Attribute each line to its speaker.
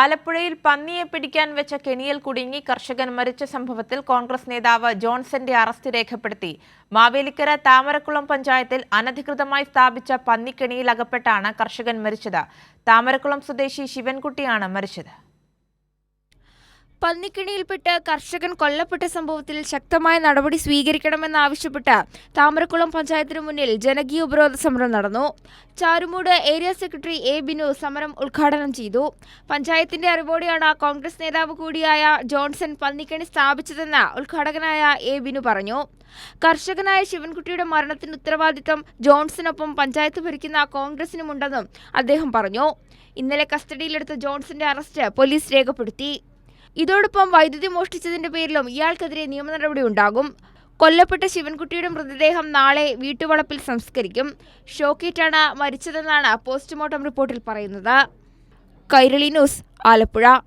Speaker 1: ആലപ്പുഴയിൽ പന്നിയെ പിടിക്കാൻ വെച്ച കെണിയിൽ കുടുങ്ങി കർഷകൻ മരിച്ച സംഭവത്തിൽ കോൺഗ്രസ് നേതാവ് ജോൺസന്റെ അറസ്റ്റ് രേഖപ്പെടുത്തി. മാവേലിക്കര താമരക്കുളം പഞ്ചായത്തിൽ അനധികൃതമായി സ്ഥാപിച്ച പന്നിക്കെണിയിൽ അകപ്പെട്ടാണ് കർഷകൻ മരിച്ചത്. താമരക്കുളം സ്വദേശി ശിവൻകുട്ടിയാണ് മരിച്ചത്.
Speaker 2: പന്നിക്കിണിയിൽപ്പെട്ട് കർഷകൻ കൊല്ലപ്പെട്ട സംഭവത്തിൽ ശക്തമായ നടപടി സ്വീകരിക്കണമെന്നാവശ്യപ്പെട്ട് താമരക്കുളം പഞ്ചായത്തിന് മുന്നിൽ ജനകീയ ഉപരോധ സമരം നടന്നു. Charummood area secretary A Binu സമരം ഉദ്ഘാടനം ചെയ്തു. പഞ്ചായത്തിന്റെ അറിവോടെയാണ് കോൺഗ്രസ് നേതാവ് കൂടിയായ ജോൺസൺ പന്നിക്കണി സ്ഥാപിച്ചതെന്ന് ഉദ്ഘാടകനായ എ ബിനു പറഞ്ഞു. കർഷകനായ ശിവൻകുട്ടിയുടെ മരണത്തിന് ഉത്തരവാദിത്തം ജോൺസണൊപ്പം പഞ്ചായത്ത് ഭരിക്കുന്ന കോൺഗ്രസിനുമുണ്ടെന്നും അദ്ദേഹം പറഞ്ഞു. ഇന്നലെ കസ്റ്റഡിയിലെടുത്ത ജോൺസന്റെ അറസ്റ്റ് പോലീസ് രേഖപ്പെടുത്തി. ഇതോടൊപ്പം വൈദ്യുതി മോഷ്ടിച്ചതിന്റെ പേരിലും ഇയാൾക്കെതിരെ നിയമ നടപടി ഉണ്ടാകും. കൊല്ലപ്പെട്ട ശിവൻകുട്ടിയുടെ മൃതദേഹം നാളെ വീട്ടുവളപ്പിൽ സംസ്കരിക്കും. ഷോക്കേറ്റാണ് മരിച്ചതെന്നാണ് പോസ്റ്റ്മോർട്ടം റിപ്പോർട്ടിൽ പറയുന്നത്. കൈരളി ന്യൂസ് ആലപ്പുഴ.